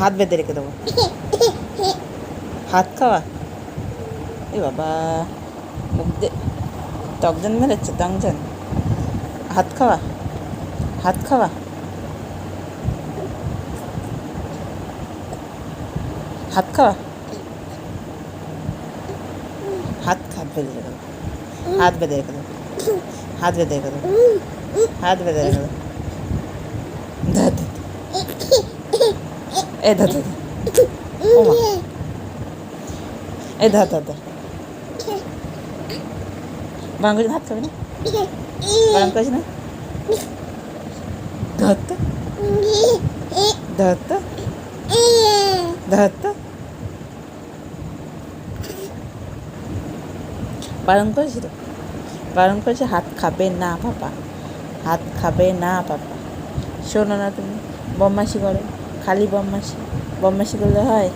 হাত বেঁধে রেখে দেবো। হাত খাওয়া? এ বাবা, মুখ দে। টকজন মেরেছে টংজন হাত খাওয়া? হাত খাওয়া? হাত খাওয়া? হাত হাত বেঁধে রেখে দেবো। হাত বেঁধে রেখে দেবো। হাত বেঁধে রেখে দেবো। হাত বেঁধে রেখে দেবো। এ। ও মা এ ধর বারণ করেছি না, হাত খাবি না? করেছি না? ধর তো ধর তো ধর তো বারণ করেছি তো? বারণ করেছি হাত খাবে না পাপা। হাত খাবে না পাপা। শোনো না তুমি বদমাসি করো। খালি বদমাসি বদমাসি করলে হয়?